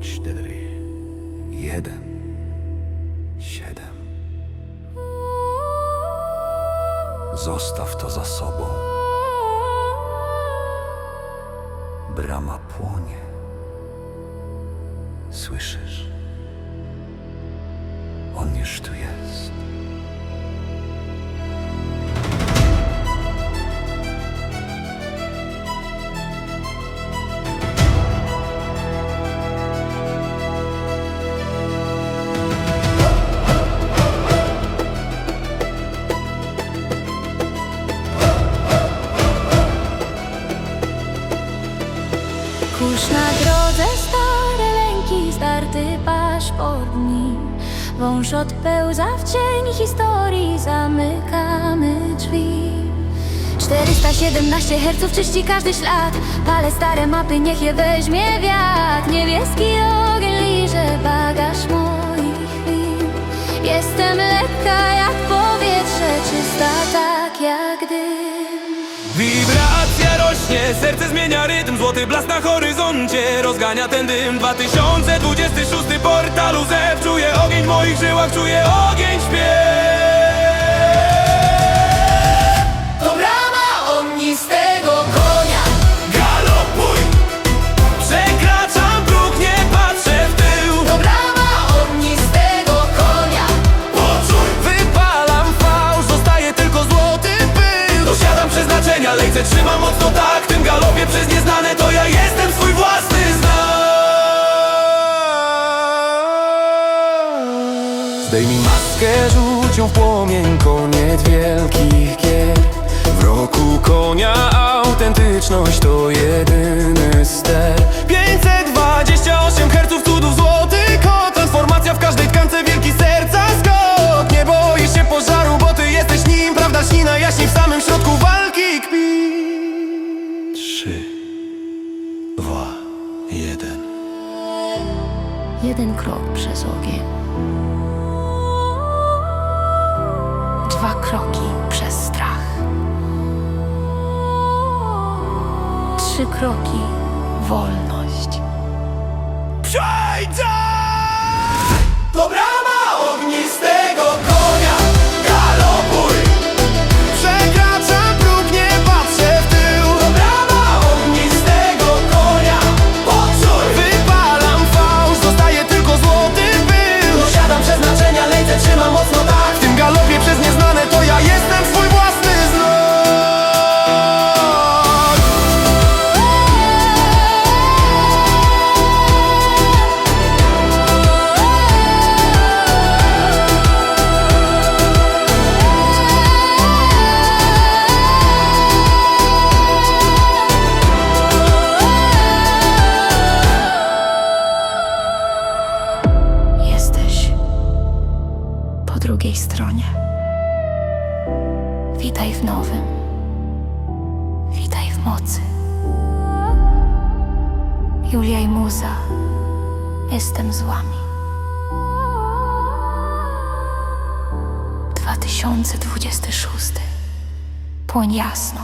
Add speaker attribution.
Speaker 1: cztery, jeden, siedem. Zostaw to za sobą. Brama płonie. Słyszysz? On już tu jest.
Speaker 2: Kurz na drodze stare lęki, starty paszport nim. Wąż odpełza w cień historii, zamykamy drzwi. 417 herców czyści każdy ślad. Palę stare mapy, niech je weźmie wiatr. Niebieski ogień liże bagaż moich chwil. Jestem lekka jak powietrze, czysta tak jak dym.
Speaker 3: Wibracja rośnie, serce zmienia rytm Złoty blask na horyzoncie rozgania ten dym. 2026 portalu zew Czuję ogień w moich żyłach, czuję ogień Rzuć ją w płomień Koniec wielkich gier. W roku konia autentyczność to jedyny ster. 528 herców cudów złoty kot Transformacja w każdej tkance wielki serca. Skok Nie boisz się pożaru, bo ty jesteś nim Prawda śnina jaśni w samym środku walki. Kpi.
Speaker 1: Trzy, dwa, jeden.
Speaker 2: Jeden krok przez ogień Dwa kroki przez strach. Trzy kroki. Wolność.
Speaker 3: Przejdzie!
Speaker 2: Drugiej stronie. Witaj w nowym. Witaj w mocy. Julia i Muza. Jestem z wami. 2026. Płoń jasno.